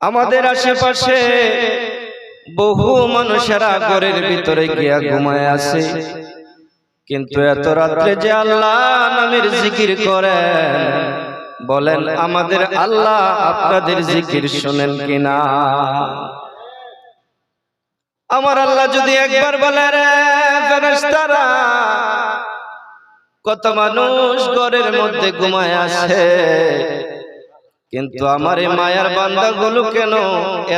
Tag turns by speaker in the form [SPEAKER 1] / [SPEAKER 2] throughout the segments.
[SPEAKER 1] আমাদের আশেপাশে বহু মানুষেরা ঘরের ভিতরে গিয়া ঘুমায় আছে। কিন্তু এত রাত্রে যে আল্লাহ নামের জিকির করেন বলেন আমাদের আল্লাহ আপনাদের জিকির শোনেন কিনা? আমার আল্লাহ যদি একবার বলে রে ফেরেশতারা কত মানুষ ঘরের মধ্যে ঘুমায় আছে? কিন্তু আমার মায়ার বান্দাগুলো কেন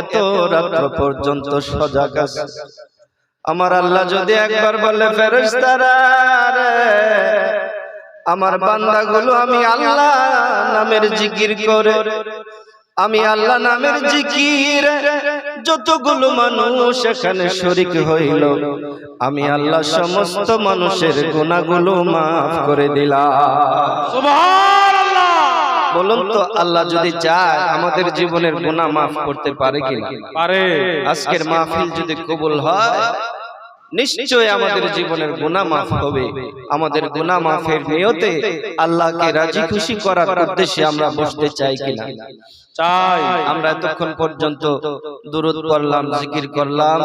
[SPEAKER 1] এত রাত্র পর্যন্ত সজাগ আছে? আমার আল্লাহ যদি একবার বলে ফেরেশতারা রে আমার বান্দাগুলো আমি আল্লাহ নামের জিকির করে আমি আল্লাহ নামের জিকির যতগুলো মানুষ এখানে শরিক হইল আমি আল্লাহ সমস্ত মানুষের গুণাগুলো মাফ করে দিলাম। বলুন তো আল্লাহ যদি চায় আমাদের জীবনের গুনাহ মাফ করতে পারে কিনা?
[SPEAKER 2] পারে।
[SPEAKER 1] আজকের মাহফিল যদি কবুল হয় নিশ্চয় আমাদের জীবনের গুনাহ মাফ হবে। আমাদের গুনাহ মাফের নিয়তে আল্লাহকে রাজি খুশি করার উদ্দেশ্যে আমরা বসতে চাই কিনা?
[SPEAKER 2] চাই।
[SPEAKER 1] আমরা এতক্ষণ পর্যন্ত দুরুদ পড়লাম জিকির করলাম।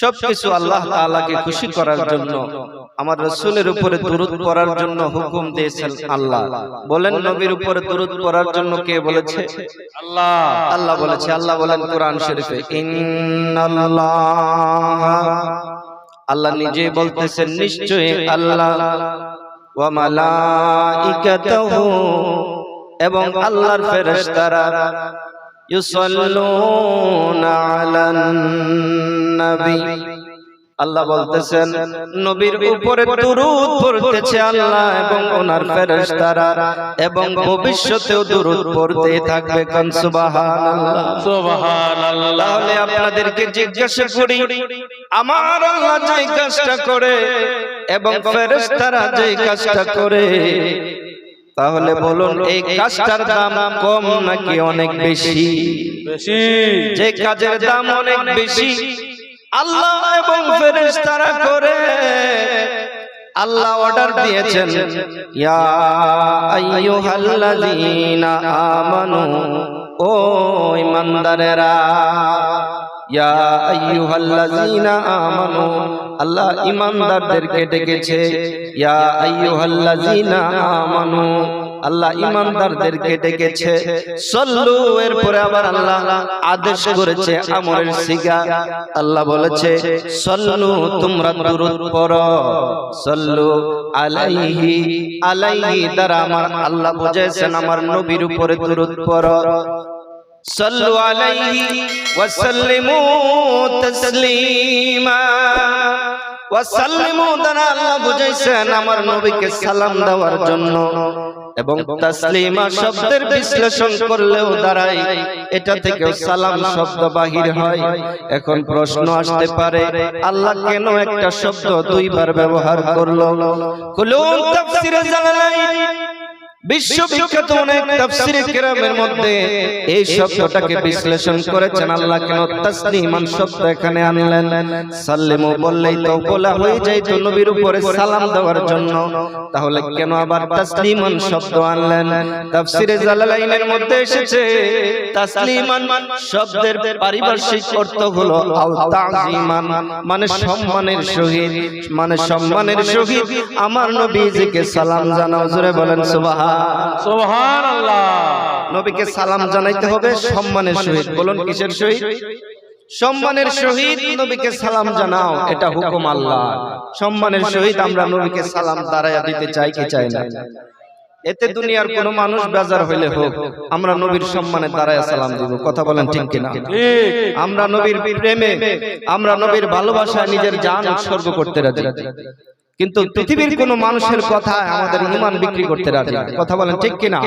[SPEAKER 1] সবকিছু আল্লাহ তাআলাকে খুশি করার জন্য। আমার রাসূলের উপরে দুরুদ পড়ার জন্য হুকুম দিয়েছেন আল্লাহ। বলেন নবীর উপরে দুরুদ পড়ার জন্য কে বলেছে?
[SPEAKER 2] আল্লাহ
[SPEAKER 1] আল্লাহ বলেছে আল্লাহ বলেন কোরআন শরীফে ইন্নাল্লাহ। আল্লাহ নিজে বলতেছেন নিশ্চয়ই আল্লাহ। ওয়া মালাইকাতুহু। এবং আল্লাহর ফেরেশতারা আল্লাহ বলতেছেন নবীর উপরে দুরূদ পড়তেছে আল্লাহ এবং ওনার ফেরেশতারা এবং ভবিষ্যতেও দুরূদ পড়তে থাকবে কোন সুবহানাল্লাহ।
[SPEAKER 2] সুবহানাল্লাহ।
[SPEAKER 1] তাহলে আপনাদেরকে জিজ্ঞাসা করি আমার আল্লাহ যেই কাজটা করে এবং ফেরেশতারা যেই কাজটা করে তাহলে বলুন এই কাজটার দাম কম নাকি অনেক বেশি?
[SPEAKER 2] বেশি?
[SPEAKER 1] যে কাজের দাম অনেক বেশি। আল্লাহ এবং ফেরেশতারা করে। আল্লাহ অর্ডার দিয়েছেন। ইয়া আইয়ুহাল্লাযীনা আমানু। ও ইমানদারেরা। ইয়া আমানু, আল্লাহ ডেকেছে। ইয়া আমানু, আল্লাহ ডেকেছে। সল্লু আল্লাহ আদেশ করেছে আমরের সিগা। আল্লাহ বলেছে, সল্লু, তোমরা সল্লু, আলাইহি আলাইহি দ্বারা আমার আল্লাহ বুঝাইছেন, আমার নবীর উপরে দুরূদ পড়ো। আলাইহি ওয়া সাল্লিমু তাসলিমা ওয়াসাল্লিমু দ্বারা আল্লাহ বুঝাইছেন আমার নবীকে সালাম দেওয়ার জন্য। এবং তাসলিমা শব্দের বিশ্লেষণ করলেও দাঁড়ায়। এটা থেকেও সালাম শব্দ বাহির হয়। এখন প্রশ্ন আসতে পারে আল্লাহ কেন একটা শব্দ দুইবার ব্যবহার করল? তাফসিরে জানালাই বিশ্ববিখ্যাত অনেক তাফসীরে কেরামের মধ্যে এই শব্দটাকে বিশ্লেষণ করেছেন আল্লাহ কেন? তাসলিমান শব্দ এখানে আনলেন। সাল্লিমু বললেই তো বলা হয়ে যায় তো নবীর উপরে সালাম দেওয়ার জন্য। তাহলে কেন আবার তাসলিমান শব্দ আনলেন? তাফসীরে জালালাইনের মধ্যে এসেছে তাসলিমান শব্দের পারিভাষিক অর্থ হলো আল তাজিমান মানে সম্মানের সহিত মানে সম্মানের সহিত আমার নবীজিকে সালাম জানাও। জোরে বলেন সুবহান।
[SPEAKER 2] সুবহানাল্লাহ।
[SPEAKER 1] নবীকে সালাম জানাইতে হবে সম্মানের সহিত। বলুন কিসের সহিত? সম্মানের সহিত নবীকে সালাম জানাও এটা হুকুম আল্লাহ সম্মানের সহিত আমরা নবীকে সালাম দাঁড়াইয়া দিতে চাই কি চাই না? এতে দুনিয়ার কোন মানুষ বেজার হইলে হোক আমরা নবীর সম্মানে দাঁড়াইয়া সালাম দিব। কথা বলেন ঠিক কিনা? আমরা নবীর প্রেমে আমরা নবীর ভালোবাসায় নিজের জান উৎসর্গ করতে রাজি। কিন্তু পৃথিবীর কোন মানুষের কথা আমাদের ইমান বিক্রি করতে রাজি না। কথা বলেন ঠিক কিনা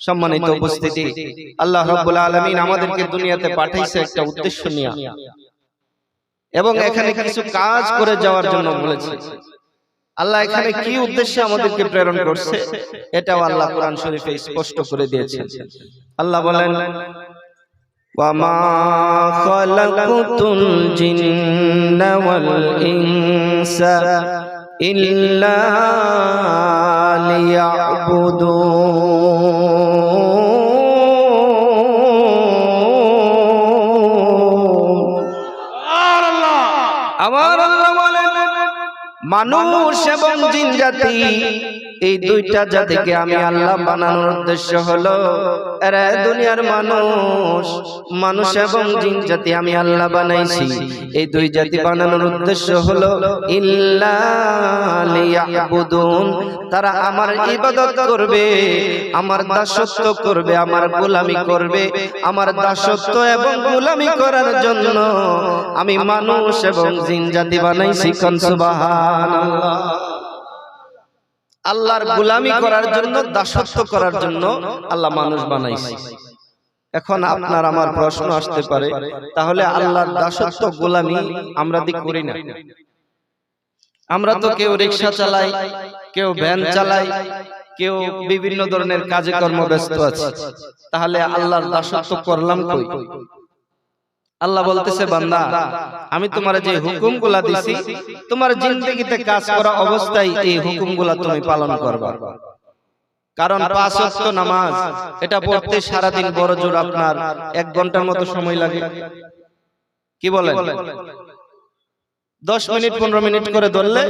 [SPEAKER 1] সম্মানিত উপস্থিতি আল্লাহ রাব্বুল আলামিন আমাদেরকে দুনিয়াতে পাঠাইছে একটা উদ্দেশ্য নিয়ে এবং এখানে কিছু কাজ করে যাওয়ার জন্য বলেছে আল্লাহ এখানে কি উদ্দেশ্যে আমাদেরকে প্রেরণ করছে এটাও আল্লাহ কোরআন শরীফে স্পষ্ট করে দিয়েছেন আল্লাহ বলেন وما خلقت الجن والإنس إلا আমার আল্লাহ বলেন মানুষ এবং জিন জাতি এই দুইটা জাতিকে আমি আল্লাহ বানানোর উদ্দেশ্য হলো এরা দুনিয়ার মানুষ মানুষ এবং জিন জাতি আমি আল্লাহ বানাইছি। এই দুই জাতি বানানোর উদ্দেশ্য হলো, ইল্লা লিয়াবুদুন, তারা আমার ইবাদত করবে, আমার দাসত্ব করবে, আমার গোলামি করবে, আমার দাসত্ব এবং গোলামি করার জন্য আমি মানুষ এবং জিন জাতি বানাইছি, কোন সুবহানাল্লাহ। আল্লাহর গোলামি করার জন্য দাসত্ব করার জন্য আল্লাহ মানুষ বানাইছে। এখন আপনার আমার প্রশ্ন আসতে পারে তাহলে আল্লাহর দাসত্ব গোলামি আমরা দি করি না? আমরা তো কেউ রিক্সা চালাই কেউ ভ্যান চালাই কেউ বিভিন্ন ধরনের কাজে কর্ম ব্যস্ত আছে। তাহলে আল্লাহর দাসত্ব করলাম কই? আল্লাহ বলতেছে বান্দা আমি তোমার যে হুকুমগুলা দিছি তোমার জিন্দগিতে কাজ করা অবস্থায় এই হুকুমগুলা তুমি পালন করবা। কারণ পাঁচ ওয়াক্ত নামাজ এটা পড়তে সারাদিন বড় জোর আপনার এক ঘণ্টার মতো সময় লাগে। কি বলেন? দশ মিনিট পনেরো মিনিট করে ধরলে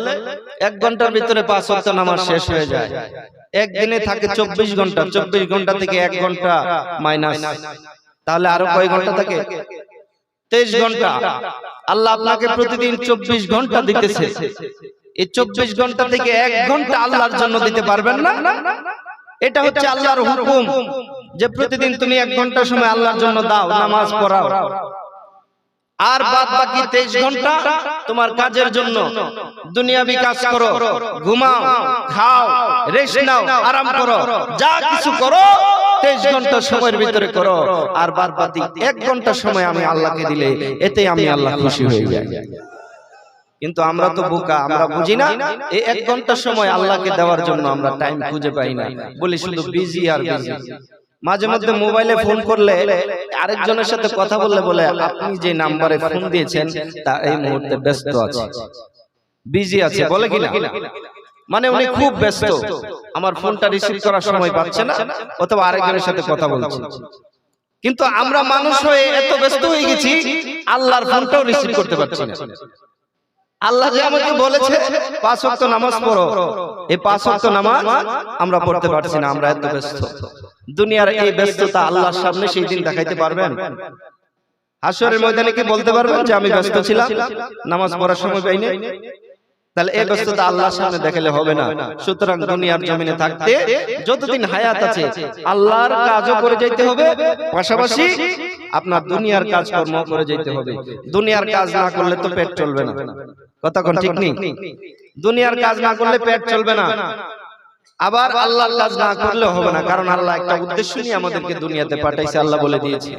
[SPEAKER 1] এক ঘণ্টার ভিতরে পাঁচ ওয়াক্ত নামাজ শেষ হয়ে যায়। একদিনে থাকে চব্বিশ ঘণ্টা চব্বিশ ঘণ্টা থেকে এক ঘণ্টা মাইনাস তাহলে আরও কয় ঘণ্টা থাকে তেইশ ঘণ্টা। আল্লাহ আপনাকে প্রতিদিন চব্বিশ ঘণ্টা দিতেছে। এই চব্বিশ ঘণ্টা থেকে এক ঘণ্টা আল্লাহর জন্য দিতে পারবেন না? এটা হচ্ছে আল্লাহর হুকুম। যে প্রতিদিন তুমি এক ঘণ্টা সময় আল্লাহর জন্য দাও নামাজ পড়াও। আর বাদ বাকি তেইশ ঘণ্টা তোমার কাজের জন্য। দুনিয়াবি কাজ করো ঘুমাও খাও রেস্ট নাও আরাম করো যা কিছু করো তেইশ ঘণ্টা সময়ের ভিতরে করো। আর বাদ বাকি এক ঘণ্টা সময় আমি আল্লাহকে দিলে এতে আমি আল্লাহ খুশি হয়ে যাই। কিন্তু আমরা তো বোকা আমরা বুঝি না। এই এক ঘণ্টা সময় আল্লাহকে দেওয়ার জন্য আমরা টাইম খুঁজে পাই না। বলি শুধু বিজি আর বিজি মাঝে মধ্যে মোবাইলে ফোন করলে আরেকজনের সাথে কথা বললে বলে আপনি যে নাম্বারে ফোন দিয়েছেন তা এই মুহূর্তে ব্যস্ত আছে। বিজি আছে বলে কিনা? মানে উনি খুব ব্যস্ত। আমার ফোনটা রিসিভ করার সময় পাচ্ছে না অথবা আরেকজনের সাথে কথা বলছে। কিন্তু আমরা মানুষ হয়ে এত ব্যস্ত হয়ে গেছি আল্লাহর ফোনটাও রিসিভ করতে পারছি না। আল্লাহ যে আমাকে বলেছে পাঁচ ওয়াক্ত নামাজ পড়ো। এই পাঁচ ওয়াক্ত নামাজ আমরা পড়তে পারছি না আমরা এত ব্যস্ত। দুনিয়ার এই ব্যস্ততা আল্লাহর সামনে সেই দিন দেখাইতে পারবেন। হাসরের ময়দানে কি বলতে পারবেন যে আমি ব্যস্ত ছিলাম? নামাজ পড়ার সময় পাইনি। তাহলে এই ব্যস্ততা আল্লাহর সামনে দেখালে হবে না। সুতরাং দুনিয়ার জমিনে থাকতে যতদিন হায়াত আছে আল্লাহর কাজও করে যাইতে হবে পাশাপাশি আপনার দুনিয়ার কাজকর্ম করে যেতে হবে। দুনিয়ার কাজ না করলে তো পেট চলবে না। কথা কোন ঠিক নেই? দুনিয়ার কাজ না করলে পেট চলবে না। আবার আল্লাহর কাজ না করলে হবে না কারণ আল্লাহ একটা উদ্দেশ্য নিয়ে আমাদেরকে দুনিয়াতে পাঠাইছে আল্লাহ বলে দিয়েছে।